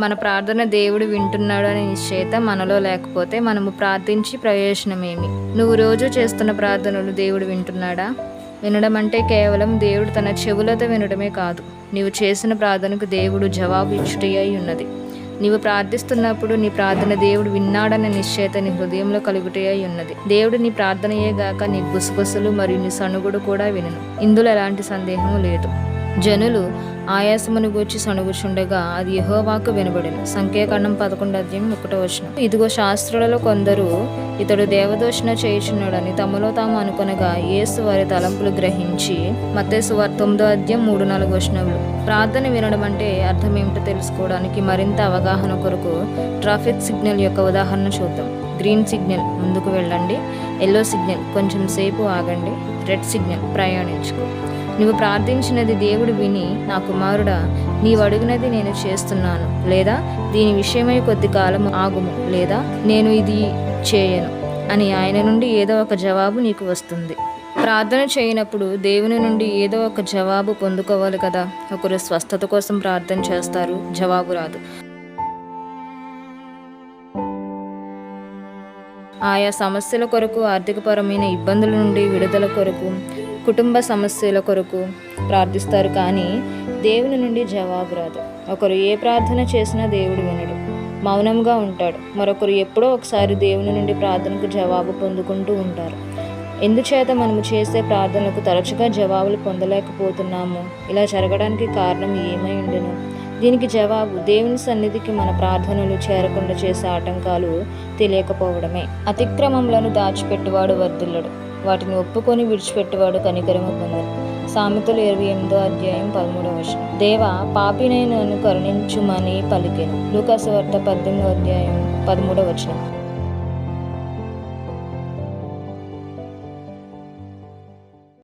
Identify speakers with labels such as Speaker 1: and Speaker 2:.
Speaker 1: మన ప్రార్థన దేవుడు వింటున్నాడు అనే నిశ్చయిత మనలో లేకపోతే మనము ప్రార్థించి ప్రయోజనమేమి? నువ్వు రోజు చేస్తున్న ప్రార్థనలు దేవుడు వింటున్నాడా? వినడం అంటే కేవలం దేవుడు తన చెవులతో వినడమే కాదు. నీవు చేసిన ప్రార్థనకు దేవుడు జవాబు ఇచ్చుటి అయి ఉన్నది. నీవు ప్రార్థిస్తున్నప్పుడు నీ ప్రార్థన దేవుడు విన్నాడన్న నిశ్చయిత నీ హృదయంలో కలుగుటే అయి ఉన్నది. దేవుడు నీ ప్రార్థనయే గాక నీ గుసగుసలు మరియు నీ సణుగుడు కూడా వినను. ఇందులో ఎలాంటి సందేహము లేదు. జనులు ఆయాసమును గూర్చి సణుగుచుండగా అది యహోవాకు వినబడిన. సంఖ్యాకాండం పదకొండు అధ్యాయం ఒకటో వచ్చిన ఇదిగో శాస్త్రులలో కొందరు ఇతడు దేవదోషణ చేయుచున్నాడని తమలో తాము అనుకొనగా యేసు వారి తలంపులు గ్రహించి మతేసు వారి తొమ్మిదో అధ్యాయం మూడు నాలుగు వచనములు. ప్రార్థన వినడం అంటే అర్థం ఏమిటో తెలుసుకోవడానికి మరింత అవగాహన కొరకు ట్రాఫిక్ సిగ్నల్ యొక్క ఉదాహరణ చూద్దాం. గ్రీన్ సిగ్నల్ ముందుకు వెళ్ళండి. ఎల్లో సిగ్నల్ కొంచెం సేపు ఆగండి. రెడ్ సిగ్నల్ ప్రయాణించుకో. నువ్వు ప్రార్థించినది దేవుడు విని నా కుమారుడా నీవు అడిగినది నేను చేస్తున్నాను. లేదా దీని విషయమై కొద్ది కాలం ఆగుము. లేదా నేను ఇది చేయను అని ఆయన నుండి ఏదో ఒక జవాబు నీకు వస్తుంది. ప్రార్థన చేయనప్పుడు దేవుని నుండి ఏదో ఒక జవాబు పొందుకోవాలి కదా. ఒకరు స్వస్థత కోసం ప్రార్థన చేస్తారు జవాబు రాదు. ఆయా సమస్యల కొరకు ఆర్థికపరమైన ఇబ్బందుల నుండి విడుదల కొరకు కుటుంబ సమస్యల కొరకు ప్రార్థిస్తారు కానీ దేవుని నుండి జవాబు రాదు. ఒకరు ఏ ప్రార్థన చేసినా దేవుడు వినడు. మౌనంగా ఉంటాడు. మరొకరు ఎప్పుడో ఒకసారి దేవుని నుండి ప్రార్థనకు జవాబు పొందుకుంటూ ఉంటారు. ఎందుచేత మనము చేసే ప్రార్థనలకు తరచుగా జవాబులు పొందలేకపోతున్నాము? ఇలా జరగడానికి కారణం ఏమై ఉండను? దీనికి జవాబు దేవుని సన్నిధికి మన ప్రార్థనలు చేరకుండా చేసే ఆటంకాలు తెలియకపోవడమే. అతిక్రమములను దాచిపెట్టువాడు వర్ధిల్లడు. వాటిని ఒప్పుకొని విడిచిపెట్టేవాడు కనికరము పొందడు సామెతలు ఇరవై ఎనిమిదో అధ్యాయం పదమూడవ వర్షం దేవ పాపినైనను కరుణించుమని పలికెను. లూకాసు వార్త పద్దెనిమిదో అధ్యాయం పదమూడవ వచనం.